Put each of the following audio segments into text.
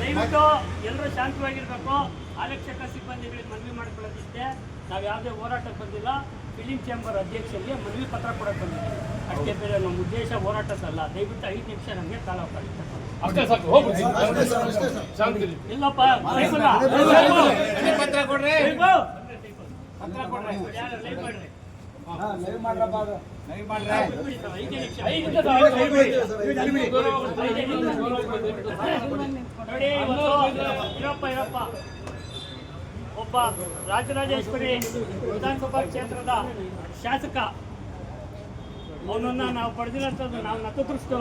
ದಯವಿಟ್ಟು ಎಲ್ಲರೂ ಶಾಂತವಾಗಿರ್ಬೇಕು. ಆರಕ್ಷಕ ಸಿಬ್ಬಂದಿಗಳಿಗೆ ಮನವಿ ಮಾಡ್ಕೊಳ್ಳೋದಿಷ್ಟೇ. ನಾವು ಯಾವುದೇ ಹೋರಾಟಕ್ಕೆ ಬಂದಿಲ್ಲ. ಫಿಲಿಂ ಚೇಂಬರ್ ಅಧ್ಯಕ್ಷರಿಗೆ ಮನವಿ ಪತ್ರ ಕೊಡಕ್ಕೆ ಬಂದಿದ್ದೀವಿ. ಅಷ್ಟೇ ಬೇರೆ ನಮ್ಮ ಉದ್ದೇಶ ಹೋರಾಟಕ್ಕಲ್ಲ ದಯವಿಟ್ಟು ಐದು ನಿಮಿಷ ನಮಗೆ ಕಾಲಾವಕಾಶ. ಅಷ್ಟೇ ಸಾಕು ಇಲ್ಲಪ್ಪ. ಪತ್ರ ಕೊಡ್ರಿ. ಪತ್ರ ಕೊಡ್ರಿ. ಒಬ್ಬ ರಾಜರಾಜೇಶ್ವರಿ ವಿಧಾನಸಭಾ ಕ್ಷೇತ್ರದ ಶಾಸಕ ಅವನನ್ನ ನಾವು ಪಡೆದಿರೋಂಥದ್ದು ನಾವು ನತದೃಷ್ಟು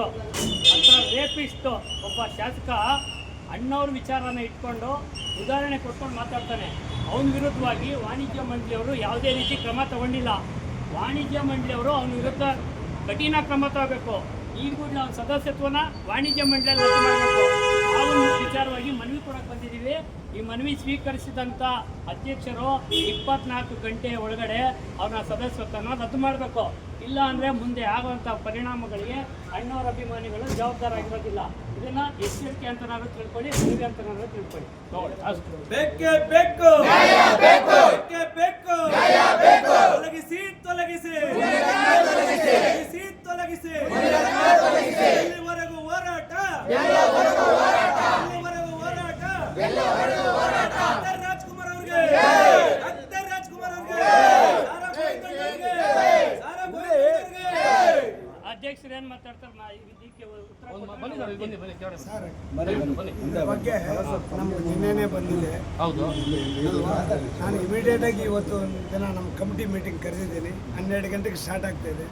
ಅಂತ ರೇಪಿಸ್ಟು ಒಬ್ಬ ಶಾಸಕ ಅಣ್ಣವ್ರ ವಿಚಾರನ ಇಟ್ಕೊಂಡು ಉದಾಹರಣೆ ಕೊಟ್ಕೊಂಡು ಮಾತಾಡ್ತಾನೆ. ಅವನ ವಿರುದ್ಧವಾಗಿ ವಾಣಿಜ್ಯ ಮಂಡಳಿಯವರು ಯಾವುದೇ ರೀತಿ ಕ್ರಮ ತಗೊಂಡಿಲ್ಲ. ವಾಣಿಜ್ಯ ಮಂಡಳಿಯವರು ಅವನ ವಿರುದ್ಧ ಕಠಿಣ ಕ್ರಮ ತಗೋಬೇಕು. ಈ ಕೂಡ ಅವನ ಸದಸ್ಯತ್ವನ ವಾಣಿಜ್ಯ ಮಂಡಳಿಯಲ್ಲಿ ರದ್ದು ಮಾಡಬೇಕು. ಆ ಒಂದು ವಿಚಾರವಾಗಿ ಮನವಿ ಕೊಡಕ್ಕೆ ಬಂದಿದ್ದೀವಿ. ಈ ಮನವಿ ಸ್ವೀಕರಿಸಿದಂಥ ಅಧ್ಯಕ್ಷರು ಇಪ್ಪತ್ನಾಲ್ಕು ಗಂಟೆ ಒಳಗಡೆ ಅವನ ಸದಸ್ಯತ್ವನ ರದ್ದು ಮಾಡಬೇಕು. ಇಲ್ಲ ಅಂದರೆ ಮುಂದೆ ಆಗುವಂಥ ಪರಿಣಾಮಗಳಿಗೆ ಅಣ್ಣವರ ಅಭಿಮಾನಿಗಳು ಜವಾಬ್ದಾರಾಗಿರೋದಿಲ್ಲ ಇದನ್ನ ಎಚ್ಚರಿಕೆ ನಾನು ತಿಳ್ಕೊಳ್ಳಿ ಮನವಿ ನಾನು ತಿಳ್ಕೊಳ್ಳಿ. ನೋಡಿ ಅಷ್ಟು ಬೇಕೇ ಬೇಕು. ಬೇಕೇ ರಾಜ್ಕುಮಾರ್ ಅವ್ರಿಗೆ ರಾಜ್ಕುಮಾರ್ ಅವ್ರಿಗೆ. ಅಧ್ಯಕ್ಷರು ಏನು ಮಾತಾಡ್ತಾರೆ ನಾ ಇದಕ್ಕೆ ಉತ್ತರ ಕೊಡ್ತೀನಿ. ಬನ್ನಿ ಸರ್ ಬನ್ನಿ ಬನ್ನಿ ಕೇಳಿ ಬನ್ನಿ. ಇದ್ರ ಬಗ್ಗೆ ನಮ್ಗೆ ನಿನ್ನೆನೇ ಬಂದಿದೆ. ಹೌದು. ನಾನು ಇಮಿಡಿಯೇಟ್ ಆಗಿ ಇವತ್ತು ಒಂದು ದಿನ ನಮ್ಮ ಕಮಿಟಿ ಮೀಟಿಂಗ್ ಕರೆದಿದ್ದೀನಿ. ಹನ್ನೆರಡು ಗಂಟೆಗೆ ಸ್ಟಾರ್ಟ್ ಆಗ್ತಾ ಇದೆ.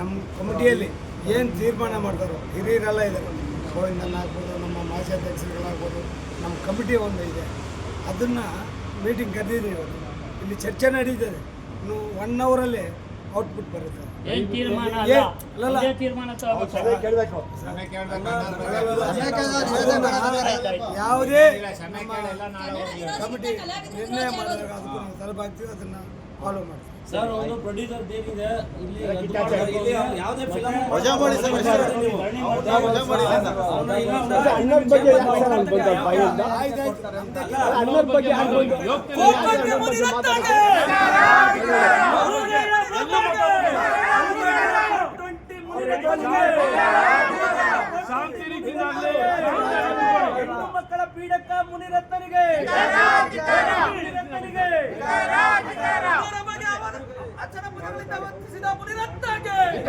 ನಮ್ಮ ಕಮಿಟಿಯಲ್ಲಿ ಏನು ತೀರ್ಮಾನ ಮಾಡ್ತಾರೋ ಹಿರಿಯರೆಲ್ಲ ಇದ್ದಾರೆ. ಗೋವಿಂದಣ್ಣ ಆಗ್ಬೋದು ನಮ್ಮ ಮಾಜಿ ಅಧ್ಯಕ್ಷರುಗಳಾಗ್ಬೋದು ನಮ್ಮ ಕಮಿಟಿ ಒಂದು ಇದೆ. ಅದನ್ನು ಮೀಟಿಂಗ್ ಕರೆದಿದ್ದೀನಿ ಇವತ್ತು. ಇಲ್ಲಿ ಚರ್ಚೆ ನಡೀತದೆ. ಇನ್ನು ಒನ್ ಅವರಲ್ಲಿ ಔಟ್ಪುಟ್ ಬರುತ್ತೆ. ಏನ್ ತೀರ್ಮಾನ ಅಲ್ಲ? ಯಾವುದೇ ಸರ್ ಒಂದು ಪ್ರೊಡ್ಯೂಸರ್ ಇಲ್ಲಿ ಯಾವುದೇ ಫಿಲಂ ಶಾಂತಿ ರೀತಿಯಲ್ಲಿ ಹೆಣ್ಣು ಮಕ್ಕಳ ಪೀಡಕ ಮುನಿರತ್ನನಿಗೆ. 나만 드시다. 보내놨다게